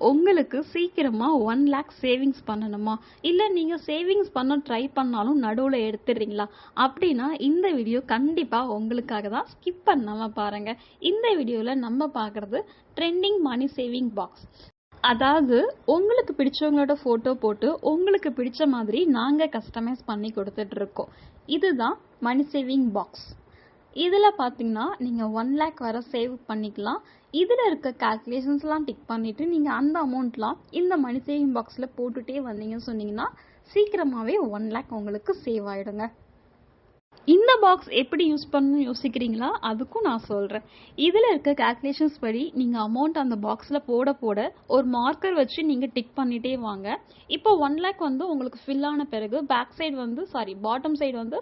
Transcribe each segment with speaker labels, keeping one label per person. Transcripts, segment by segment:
Speaker 1: உங்களுக்கு சீக்கிரமாக one lakh savings பண்ணணுமா? இல்லை நீங்கள் சேவிங்ஸ் பண்ண ட்ரை பண்ணாலும் நடுவில் எடுத்துடுறீங்களா? அப்படின்னா இந்த வீடியோ கண்டிப்பாக உங்களுக்காக தான் ஸ்கிப் பண்ணாமல் பாருங்கள் இந்த வீடியோவில் நம்ம பார்க்குறது ட்ரெண்டிங் மணி சேவிங் பாக்ஸ் அதாவது உங்களுக்கு பிடிச்சவங்களோட ஃபோட்டோ போட்டு உங்களுக்கு பிடிச்ச மாதிரி நாங்கள் கஸ்டமைஸ் பண்ணி கொடுத்துட்ருக்கோம் இதுதான் மணி சேவிங் பாக்ஸ் இதில் பார்த்தீங்கன்னா நீங்கள் ஒன் லேக் வர சேவ் பண்ணிக்கலாம். இதில் இருக்க கால்குலேஷன்ஸ்லாம் டிக் பண்ணிவிட்டு நீங்கள் அந்த அமௌண்ட்லாம் இந்த மணி சேவிங் பாக்ஸில் போட்டுகிட்டே வந்தீங்கன்னு சொன்னீங்கன்னா சீக்கிரமாகவே ஒன் லேக் உங்களுக்கு சேவ் ஆகிடுங்க பாக்ஸ் எப்படி யூஸ் பண்ணணும்னு யோசிக்கிறீங்களா? அதுக்கும் நான் சொல்கிறேன் இதில் இருக்க கால்குலேஷன்ஸ் படி நீங்கள் அமௌண்ட் அந்த பாக்ஸில் போட போட ஒரு மார்க்கர் வச்சு நீங்கள் டிக் பண்ணிகிட்டே வாங்க. இப்போ ஒன் லேக் வந்து உங்களுக்கு ஃபில் ஆன பிறகு பேக் சைடு வந்து சாரி பாட்டம் சைடு வந்து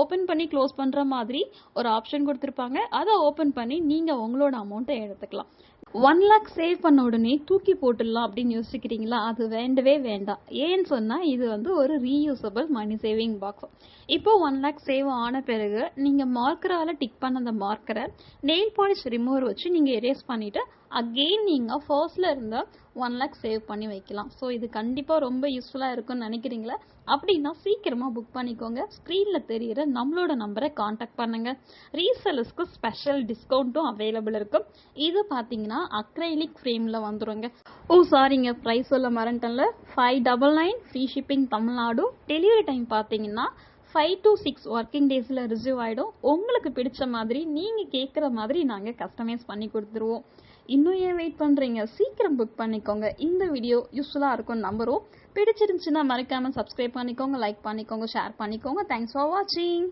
Speaker 1: ஓப்பன் பண்ணி க்ளோஸ் பண்ணுற மாதிரி ஒரு ஆப்ஷன் கொடுத்துருப்பாங்க. அதை ஓப்பன் பண்ணி நீங்கள் உங்களோட அமௌண்ட்டை எடுத்துக்கலாம். ஒன் லேக் சேவ் பண்ண உடனே தூக்கி போட்டுடலாம் அப்படின்னு யோசிக்கிறீங்களா? அது வேண்டவே வேண்டாம். ஏன்னு சொன்னால் இது வந்து ஒரு ரீயூசபிள் மணி சேவிங் பாக்ஸ் இப்போ ஒன் லேக் சேவ் ஆன பிறகு நீங்கள் மார்க்கரால் டிக் பண்ண அந்த மார்க்கரை நெயில் பாலிஷ் ரிமூவர் வச்சு நீங்கள் எரேஸ் பண்ணிவிட்டு அகெயின் நீங்கள் ஃபர்ஸ்டில் இருந்த ஒன் லேக் சேவ் பண்ணி வைக்கலாம். ஸோ இது கண்டிப்பாக ரொம்ப யூஸ்ஃபுல்லாக இருக்கும்னு நினைக்கிறீங்களா? அப்படின்னா சீக்கிரமாக புக் பண்ணிக்கோங்க. ஸ்க்ரீனில் தெரிகிற நம்மளோட நம்பரை காண்டாக்ட் பண்ணுங்கள் ரீசெலர்ஸ்க்கு ஸ்பெஷல் டிஸ்கவுண்ட்டும் அவைலபிள் இருக்கும். இது பார்த்தீங்கன்னா அக்ரைலிக் ஃப்ரேமில் வந்துருங்க. ஓ சாரிங்க ப்ரைஸ் சொல்ல மறந்துட்டேன்ல. Five double nine free shipping Tamil Nadu. Delivery time பார்த்தீங்கன்னா ஃபைவ் டு சிக்ஸ் ஒர்க்கிங் டேஸில் ரிசீவ் ஆகிடும் உங்களுக்கு பிடிச்ச மாதிரி நீங்கள் கேட்குற மாதிரி நாங்கள் கஸ்டமைஸ் பண்ணி கொடுத்துருவோம். இன்னும் ஏன் வெயிட் பண்ணுறீங்க சீக்கிரம் புக் பண்ணிக்கோங்க. இந்த வீடியோ யூஸ்ஃபுல்லாக இருக்கும் நம்பரும் பிடிச்சிருந்துச்சுன்னா மறக்காமல் சப்ஸ்கிரைப் பண்ணிக்கோங்க லைக் பண்ணிக்கோங்க ஷேர் பண்ணிக்கோங்க. தேங்க்ஸ் ஃபார் வாட்சிங்